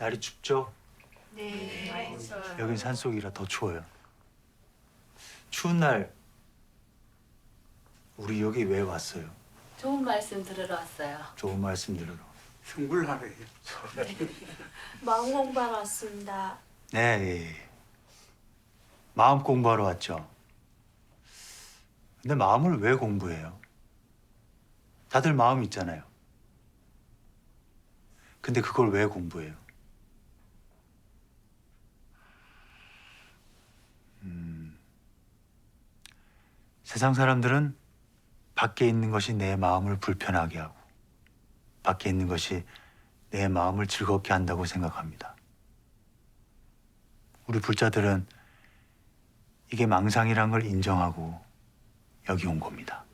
날이 춥죠? 네. 여긴 산속이라 더 추워요. 추운 날 우리 여기 왜 왔어요? 좋은 말씀 들으러 왔어요. 좋은 말씀 들으러. 승불하래. 마음 공부하러 왔습니다. 네, 예, 예. 마음 공부하러 왔죠. 근데 마음을 왜 공부해요? 다들 마음 있잖아요. 근데 그걸 왜 공부해요? 세상 사람들은 밖에 있는 것이 내 마음을 불편하게 하고 밖에 있는 것이 내 마음을 즐겁게 한다고 생각합니다. 우리 불자들은 이게 망상이란 걸 인정하고 여기 온 겁니다.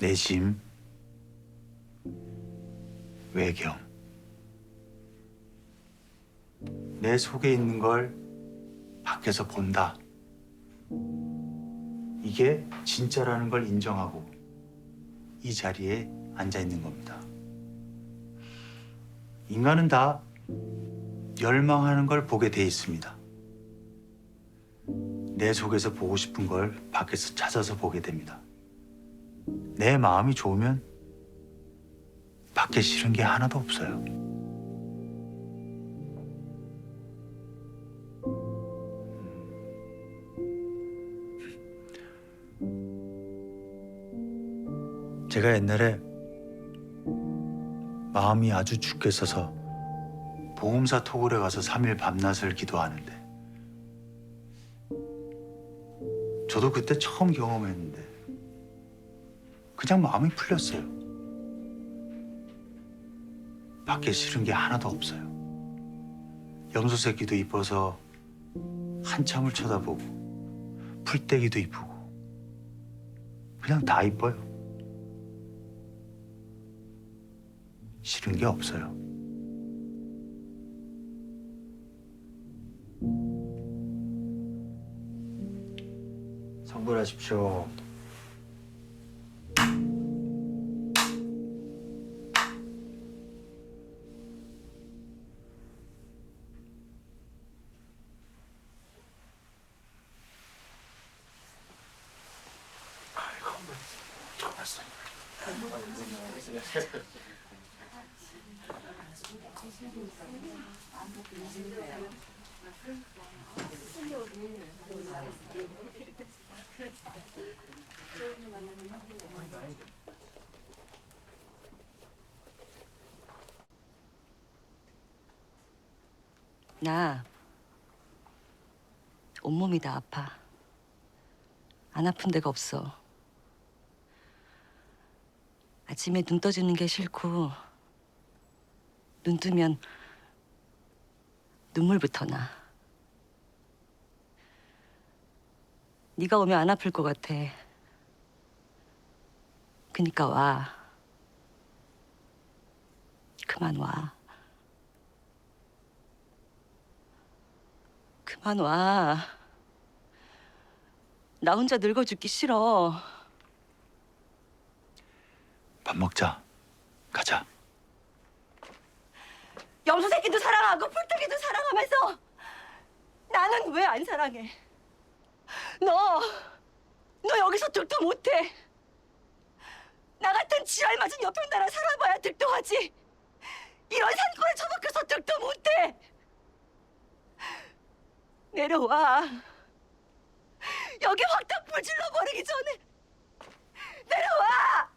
내심, 외경, 내 속에 있는 걸 밖에서 본다. 이게 진짜라는 걸 인정하고 이 자리에 앉아 있는 겁니다. 인간은 다 열망하는 걸 보게 돼 있습니다. 내 속에서 보고 싶은 걸 밖에서 찾아서 보게 됩니다. 내 마음이 좋으면 밖에 싫은 게 하나도 없어요. 제가 옛날에 마음이 아주 죽게 써서 보험사 토굴에 가서 3일 밤낮을 기도하는데 저도 그때 처음 경험했는데 그냥 마음이 풀렸어요. 밖에 싫은 게 하나도 없어요. 염소 새끼도 이뻐서 한참을 쳐다보고 풀떼기도 이쁘고 그냥 다 이뻐요. 싫은 게 없어요. 성불하십시오. 나 온몸이 다 아파. 안 아픈 데가 없어. 아침에 눈 떠지는 게 싫고 눈 뜨면 눈물부터 나. 네가 오면 안 아플 것 같아. 그니까 와. 그만 와. 그만 와. 나 혼자 늙어 죽기 싫어. 밥 먹자. 가자. 염소 새끼도 사랑하고 풀떼기도 사랑하면서 나는 왜 안 사랑해? 너, 너 여기서 득도 못해. 나 같은 지랄 맞은 옆에 나라 살아봐야 득도하지. 이런 산골에 처박혀서 득도 못해. 내려와. 여기 확다 불질러 버리기 전에 내려와.